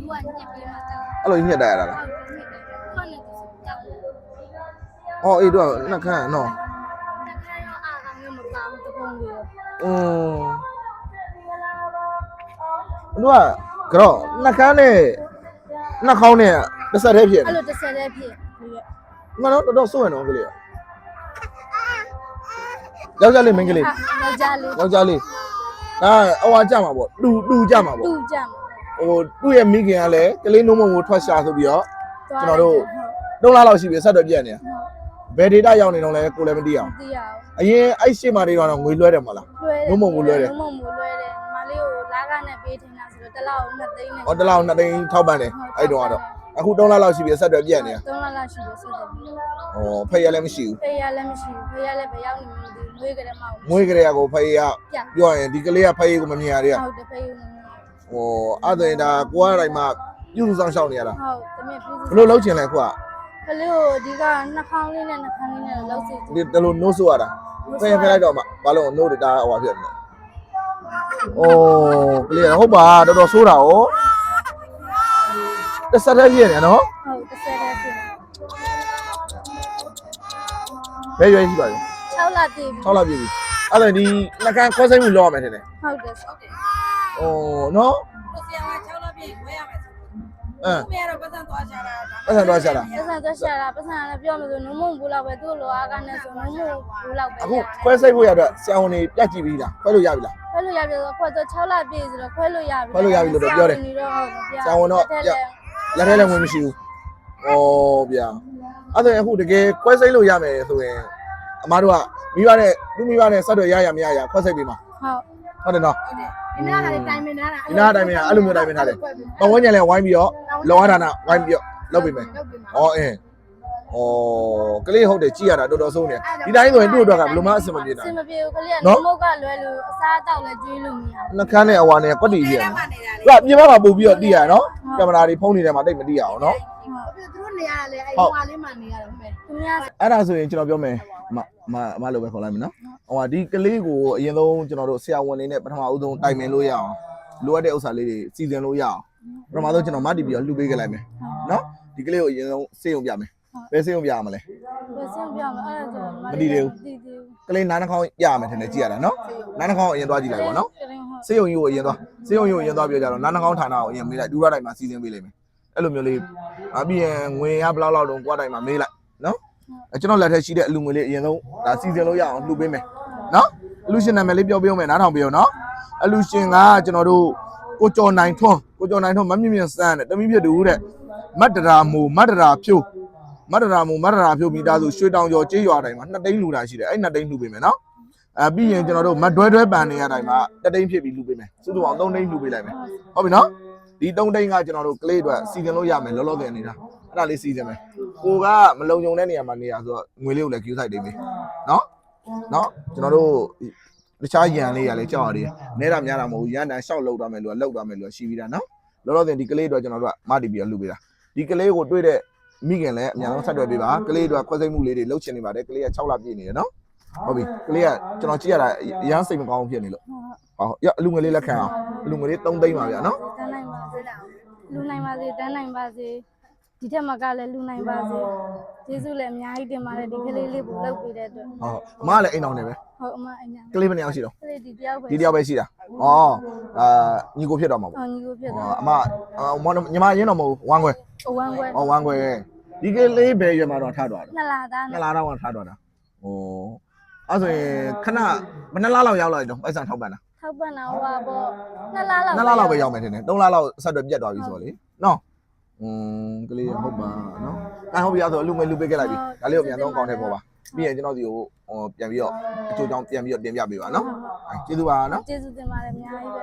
လူကညက်ပြီးမှတောက်အဲ့လိုညှက်တက်ရတာလားဟုတ်တယ်ညက်တယ်ခုနကသူတောက်တယ်အော်အေးတော့နှက်ခမ်းနော်တခါတော့အာအမျိုးမပါဘူးတပုံလေးอืมတို့ကကြော့နှက်ခမ်းနဲ့နှက်ခေါင်းနဲ့တစ်ဆက်တည်းဖြစ်အဲ့နေလိုတစ်ဆက်တည်းဖြစ်ပြီးတော့မနော်တော်တော်စိုးရနော်ကလေးယောက်ျားလေးမိန်းကလေး ယောက်ျားလေးယောက်ျားလေးဒါအဝါကြမှာပေါ့တူတူကြမှာပေါ့တူကြမှာ ဟိုသူ့ရဲ့မိခင်ကလည်းကလေးနှုံးမုံကိုထွက်ရှာဆိုပြီးတော့သွားလိုက်တယ်3လလောက်ရှိပြီဆက်တော့ပြက်နေတာဘယ် data ရောက်နေတော့လဲကိုလည်းမသိအောင်ဟုတ်သိရအောင်အရင်အဲ့ရှေ့မှာတွေကတော့ငွေလွှဲတယ်မဟုတ်လားလွှဲတယ်လုံးဝမလွှဲတယ်လုံးဝမလွှဲတယ်မလေးကိုလာကနဲ့ပေးထင်းတာဆိုတော့တစ်လောက်နှစ်သိန်းနဲ့ဟောတစ်လောက်နှစ်သိန်းထောက်ပံ့တယ်အဲ့တုန်းကတော့အခု3လလောက်ရှိပြီဆက်တော့ပြက်နေတာ3လလောက်ရှိတယ်ဆက်တယ်ပြီးဟောဖေးရလည်းမရှိဘူးဖေးရလည်းမရှိဘူးဖေးရလည်းဘယ်ရောက်နေမှမသိဘူးမွေးကြတယ်မဟုတ်မွေးကလေးကကိုဖေးရပြန်ပြောရင်ဒီကလေးကဖေးကိုမမြင်ရတဲ့ဟုတ်တယ်ဖေးဦးနေ ဟောအဲ့ဒါရင်ဒါကိုကတိုင်းမှာပြုစုဆောင်ရှောက်နေရတာ ဟုတ်တမင်ပြုစု ဘယ်လိုလုပ်ချင်လဲခုက ကလေးကိုဒီကနှာခေါင်းလေးနဲ့နှာခေါင်းလေးနဲ့လောက်စီ ဒီတလို့နိုးဆိုရတာဖေးဖဲလိုက်တော့မှဘာလို့နိုးတာဟိုပါဖြစ်နေโอ้ကလေးကဟုတ်ပါတော်တော်ဆိုးတာ哦တစ်ဆက်တည်းပြည့်နေနော် ဟုတ်တစ်ဆက်တည်းဖြစ် ဘယ်ရွယ်ရှိပါလဲ 6လတည်ပြီ 6လပြည့်ပြီအဲ့ဒါဒီနှကန်းခွဲစိတ်မှုလောက်ရမယ်ထင်တယ် ဟုတ်တယ်ဟုတ်တယ် ဩနော်ကိုဆရာက6လပြည့်ဝဲရမယ်ဆိုအင်း သူမရတော့ပတ်စံသွားချတာပတ်စံသွားရှာတာ ပတ်စံသက်ရှာတာပတ်စံလည်းပြောမှဆိုနုံမုံဘူးလောက်ပဲသူ့လိုအားကနဲ့ဆိုနုံမုံဘူးလောက်ပဲအခုခွဲစိတ်ဖို့ရတော့ဆရာဝန်တွေပြတ်ကြည့်ပြီလားခွဲလို့ရပြီလား ခွဲလို့ရပြီဆိုခွဲတော့6လပြည့်ဆိုတော့ခွဲလို့ရပြီခွဲလို့ရပြီလို့တော့ပြောတယ်နေတော့ဟုတ်ပြဆရာဝန်တော့ပြလက်ထဲလည်းဝင်မရှိဘူးဩဗျာအဲ့ဒါအခုတကယ်ခွဲစိတ်လို့ရမယ်ဆိုရင်အမားတို့ကမိဘနဲ့သူမိဘနဲ့ဆက်တွေ့ရရမရရခွဲစိတ်ပြီးမှာဟုတ် ဟုတ်တယ်နော်ဟုတ်တယ်ဒီနားကလည်းတိုင်မင်ထားတာဒီနားတိုင်းမင်းအဲ့လိုမျိုးတိုင်းမင်းထားတယ်ပဝန်းကျင်လည်းဝိုင်းပြီးတော့လောရဌာနဝိုင်းပြီးတော့လုပ်ပေးမယ်လုပ်ပေးမှာဩအင်းဩကလေးဟုတ်တယ်ကြည်ရတာတော်တော်ဆုံးနေဒီတိုင်းဆိုရင်သူ့အတွက်ကဘယ်လိုမှအဆင်မပြေအတာစင်မပြေဘူးကလေးကနော်နုံမုတ်ကလွယ်လို့အစားအသောက်လည်းကျွေးလို့မရဘူးနှကန်းနဲ့အဝါနဲ့ကွက်တီပြည့်ထဲတယ်မှာနေတာလေသူကပြင်ပမှာပို့ပြီးတော့တီးရနော်ကင်မရာတွေဖုန်းတွေထဲမှာတိတ်မတီးရအောင်နော်ဟုတ်သူတို့နေရလေအဲ့ဟုတ်ဟွာလေးမှနေရတယ်ဟုတ်မယ်သူများအဲ့ဒါဆိုရင်ကျွန်တော်ပြောမယ် မမအမလိုပဲခေါ်လိုက်မယ်နော်ဟိုဟာဒီကလေးကိုအရင်ဆုံးကျွန်တော်တို့ဆရာဝန်လေးနဲ့ပထမဦးဆုံးတိုင်ပင်လို့ရအောင်လိုအပ်တဲ့ဥစ္စာလေးတွေစီစဉ်လို့ရအောင်ပထမဆုံးကျွန်တော်မတီးပြီးတော့လှူပေးခဲ့လိုက်မယ်နော်ဒီကလေးကိုအရင်ဆုံးစေရုံပြမယ်ဘယ်စေရုံပြရမလဲဘယ်စင်ပြောမလဲအဲ့ဒါဆိုမတီးသေးဘူးမတီးသေးဘူးကလေးနားနှာခေါင်းရရမယ်ထင်တယ်ကြည့်ရတာနော်နားနှာခေါင်းကိုအရင်သွားကြည့်လိုက်ပါနော်ကလေးဟုတ်စေယုံကြီးကိုအရင်သွားစေယုံကြီးကိုအရင်သွားပြောကြတော့နားနှာခေါင်းဌာနကိုအရင်မေးလိုက်ဒူရတိုင်းမှာစီစဉ်ပေးလိုက်မယ်အဲ့လိုမျိုးလေးအပြီးရင်ငွေရဘယ်လောက်လောက်တုံးကွာတိုင်းမှာမေးလိုက်နော်အဲ ကျွန်တော်လက်ထက်ရှိတဲ့အလူငွေလေးအရင်ဆုံးဒါစီစဉ်လို့ရအောင်လှူပေးမယ်နော်အလူရှင်နာမည်လေးပြောပြအောင်မယ်နားထောင်ပြအောင်နော်အလူရှင်ကကျွန်တော်တို့ကိုကျော်နိုင်ထွန်းကိုကျော်နိုင်ထွန်းမမြင့်မြင့်စမ်းတဲ့တမိဖြစ်တူတဲ့မတ်တရာမူမတ်တရာဖြိုးမတ်တရာမူမတ်တရာဖြိုးမိသားစုရွှေတောင်ကျော်ကျေးရွာတိုင်းမှာနှစ်သိန်းလှူတာရှိတယ်အဲ့နှစ်သိန်းလှူပေးမယ်နော်အဲပြီးရင်ကျွန်တော်တို့မတွဲတွဲပန်နေရတိုင်းမှာတတိန်းဖြစ်ပြီးလူပေးမယ်စုစုပေါင်း3တိန်းလူပေးလိုက်မယ်ဟုတ်ပြီနော်ဒီ3တိန်းကကျွန်တော်တို့ကလေးအတွက်စီစဉ်လို့ရမယ်လောလောဆယ်နေတာ အဲ့ဒါလေးစီစဉ်မယ်ကိုကမလုံုံတဲ့နေရာမှာနေရဆိုတော့ငွေလေးကိုလည်း queue site တိတ်မယ်နော်နော်ကျွန်တော်တို့တခြားရန်လေးရလည်းကြောက်ရတယ်နဲတာများတာမဟုတ်ဘူးရန်တန်ရှောက်လောက်သွားမယ်လို့လောက်သွားမယ်လို့ရှိပြီးတာနော်လောလောဆယ်ဒီကလေးအတွက်ကျွန်တော်တို့ကမတီးပြီးတော့လူပေးတာဒီကလေးကိုတွေ့တဲ့မိခင်လည်းအများဆုံးဆက်တွဲပေးပါကလေးအတွက်ခွဲစိတ်မှုလေးတွေလှုပ်ချင်နေပါတယ်ကလေးက6လပြည့်နေတယ်နော်ဟုတ်ပြီကလေးကကျွန်တော်ကြည့်ရတာအရန်စိတ်မကောင်းဖြစ်နေလို့ဟောရအလူငွေလေးလက်ခံအောင်အလူငွေလေး3သိန်းပါဗျာနော်တန်းနိုင်ပါစေလူနိုင်ပါစေတန်းနိုင်ပါစေ ဒီထက်မကလည်းလူနိုင်ပါစေကျေးဇူးလည်းအများကြီးတင်ပါတယ်ဒီကလေးလေးကိုလုပ်ပေးတဲ့အတွက်ဟောအမကလည်းအိမ်အောင်နေပဲဟုတ်အမအညာကလေးမနေအောင်ရှိတော့ကလေးဒီတယောက်ပဲဒီတယောက်ပဲရှိတာဩအာညီကိုဖြစ်တော့မှာပေါ့အောင်ညီကိုဖြစ်ဟောသွားအမအမညီမရင်းတော့မဟုတ်ဝမ်းခွဲအဝမ်းခွဲဟောဝမ်းခွဲဒီကလေးပဲရွယ်မှာတော့ထားတော့တာနှစ်လာသားနှစ်လားတော့ထားတော့တာဟောအဲ့ဆိုရင်ခဏဘယ်နှစ်လားလောက်ရောက်လာတော့ပိုက်ဆံထောက်ပံ့တာထောက်ပံ့တာဟိုပါပေါ့နှစ်လားလောက်နှစ်လားလောက်ပဲရောက်မယ်ထင်တယ်3လားလောက်ဆက်တော့ပြတ်သွားပြီဆိုတော့လေနော် อืมကလေးဟုတ်ပါနော်အဲဟုတ်ပြီအဲ့ဆိုအလူငွေလူပေးခဲ့လိုက်ပြီဒါလေးကိုပြန်တော့ကောင်းထဲပေါ်ပါပြီးရင်ကျွန်တော်ဒီကိုဟိုပြန်ပြီးတော့အချိုးချောင်းပြန်ပြီးတော့တင်ပြပေးပါနော်ကျေးဇူးပါနော်ကျေးဇူးတင်ပါတယ်အများကြီးပဲ